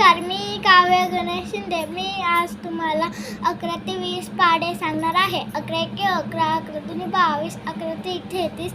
नमस्कार मी काव्य गणेश शिंदे. मी आज तुम्हाला अकरा ते वीस पाडे सांगणार आहे. अकरा एके अकरा अकरा दोन्ही बावीस अकरा ते तेहतीस.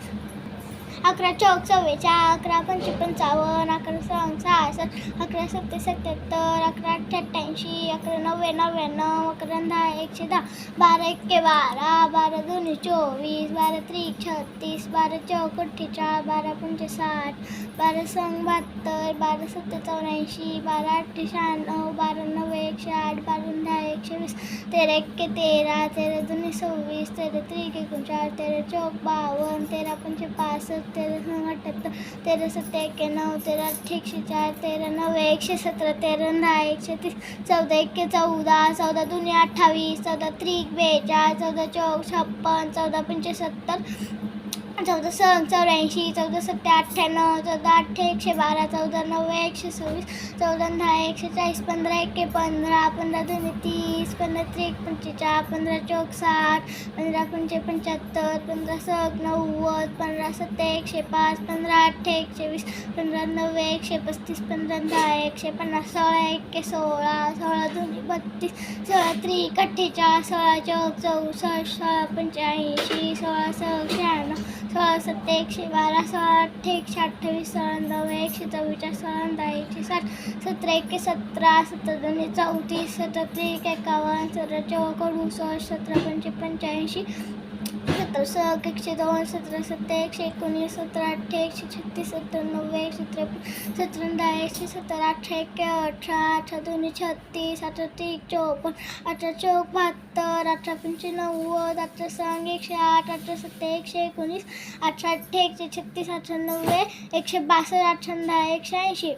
अकरा चौक चव्वेचाळ अकरा पंचे पंचावन्न अकरा सहा सहासष्ट अकरा सत्ते सत्याहत्तर अकरा अठ्ठ्याऐंशी अकरा नव्वे नव्याण्णव अकरा दहा एकशे दहा बारा एक्के बारा बारा दोन्ही चोवीस बारा त्रिक छत्तीस बारा चौक अठ्ठेचाळ बारा पंचेसाठ बारा संग बहात्तर बारा सत्ते चौऱ्याऐंशी बारा अठ्ठे शहाण्णव बारा नव्वे एकशे आठ बारा दहा एकशे वीस तेरा एक्के तेरा तेरा दोन्ही सव्वीस तेरा त्रिक एकोणचाळ तेरा चौक बावन्न तेरा पंचे पासष्ट तेरा नऊ अठ्ठ्याहत्तर तेरा सत्ते एक्क्याण्णव तेरा अठ्ठे एकशे चार तेरा नव्वे एकशे सतरा तेरा दहा एकशे तीस चौदा एक्के चौदा चौदा दोन्ही अठ्ठावीस चौदा त्रिक बेचाळीस चौदा चौक छप्पन चौदा पंचे सत्तर चौदा स चौऱ्याऐंशी चौदा सत्ते अठ्ठ्याण्णव चौदा अठ्ठे एकशे बारा चौदा नव्वे एकशे सव्वीस चौदा दहा एकशे चाळीस पंधरा एके पंधरा पंधरा दोन तीस पंधरा त्रिक पंचेचाळ पंधरा चौक साठ पंधरा पंचे पंच्याहत्तर पंधरा सग नव्वद पंधरा सत्ते एकशे पाच पंधरा अठ्ठे एकशे वीस पंधरा नव्वे एकशे पस्तीस पंधरा दहा एकशे पन्नास सोळा एके सोळा सोळा दोन्ही बत्तीस सोळा त्रिक अठ्ठेचाळ सोळा चौक चौसष्ट सोळा पंच्याऐंशी सोळा सहा शहाण्णव सोळा सत्ते एकशे बारा सोळा अठ्ठे एकशे अठ्ठावीस सोळा नव्वे एकशे चव्वेचाळीस सोळा दहा एकशे साठ सतरा एके सतरा सत्तर दोन्ही चौतीस सतरा एक एकावन्न सतरा चौक अडुसष्ट सतरा पंचे पंच्याऐंशी सतरा एकशे दोन सतरा सत्तर एकशे एकोणीस सतरा अठ्ठे एकशे छत्तीस सत्तर नव्वे एकशे त्रेपन्न सत्तर दहा एकशे सत्तर अठरा एक अठरा अठरा दोन्ही छत्तीस अठरा त्रिक चौपन्न अठरा चौक बहात्तर अठरा पंचे नव्वद अठरा सांग एकशे आठ अठरा सत्तर एकशे एकोणीस अठरा अठ्ठे एकशे छत्तीस अठरा नव्वे एकशे बासष्ट अठरा दहा एकशे ऐंशी.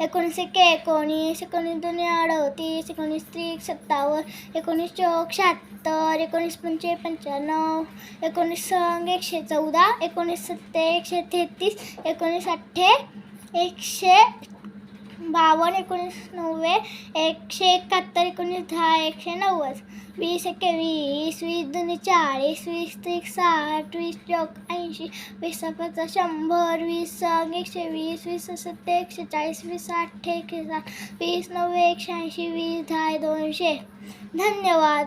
एकोणीस एक एकोणीस एकोणीस दोन्ही अडतीस एकोणीस त्रिक सत्तावन्न एकोणीस चौक शहात्तर एकोणीस पंचे पंच्याण्णव एकोणीस संग एकशे चौदा एकोणीस सत्ते एकशे तेहतीस एकोणीस अठ्ठे एकशे बावन्न एकोणीस नव्वे एकशे एकाहत्तर एकोणीस दहा एकशे नव्वद. वीस एके वीस वीस दोन्ही चाळीस वीस त्रिक साठ वीस चौक ऐंशी वीस पाच शंभर वीस एकशे वीस वीस सत्ते एकशे चाळीस वीस आठ एकशे साठ वीस नव्वे एकशे ऐंशी वीस दहा दोनशे. धन्यवाद.